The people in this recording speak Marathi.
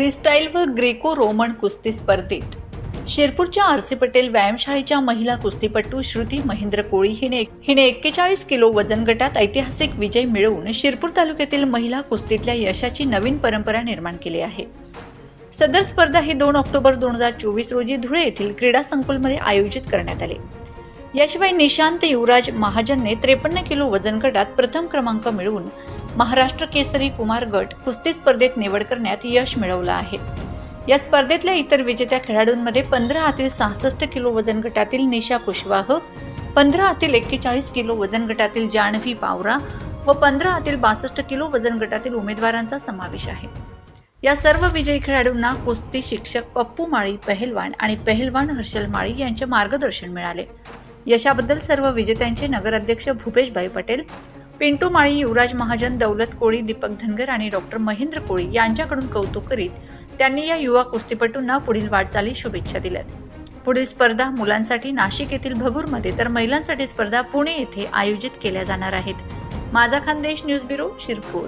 फ्रीस्टाईल व ग्रेको रोमन कुस्ती स्पर्धेत. शिरपूरच्या आर सी पटेल व्यायामशाळेच्या महिला कुस्तीपटू श्रुती महेंद्र कोळी हिने हिने एक्केचाळीस किलो वजन गटात ऐतिहासिक विजय मिळवून शिरपूर तालुक्यातील महिला कुस्तीतल्या यशाची नवीन परंपरा निर्माण केली आहे. सदर स्पर्धा ही दोन ऑक्टोबर दोन हजार चोवीस रोजी धुळे येथील क्रीडा संकुलमध्ये आयोजित करण्यात आली. याशिवाय निशांत युवराज महाजनने त्रेपन्न किलो वजन गटात प्रथम क्रमांक मिळवून महाराष्ट्र केसरी कुमार गट कुस्ती स्पर्धेत निवड करण्यात यश मिळवलं आहे. या स्पर्धेतल्या इतर विजेत्या खेळाडूंमध्ये पंधरा आतील सहासष्ट किलो वजन गटातील निशा कुशवाह पंधरा आतील एक्केचाळीस किलो वजन गटातील जान्हवी पावरा व पंधरा आतील बासष्ट किलो वजन गटातील उमेदवारांचा समावेश आहे. या सर्व विजयी खेळाडूंना कुस्ती शिक्षक पप्पू माळी पहलवान आणि पहलवान हर्षल माळी यांचे मार्गदर्शन मिळाले. यशाबद्दल सर्व विजेत्यांचे नगराध्यक्ष भूपेशभाई पटेल पिंटू माळी युवराज महाजन दौलत कोळी दीपक धनगर आणि डॉक्टर महेंद्र कोळी यांच्याकडून कौतुक करीत त्यांनी या युवा कुस्तीपटूंना पुढील वाटचाली शुभेच्छा दिल्यात. पुढील स्पर्धा मुलांसाठी नाशिक येथील भगूरमध्ये तर महिलांसाठी स्पर्धा पुणे येथे आयोजित केल्या जाणार आहेत. माझा खानदेश न्यूज ब्युरो शिरपूर.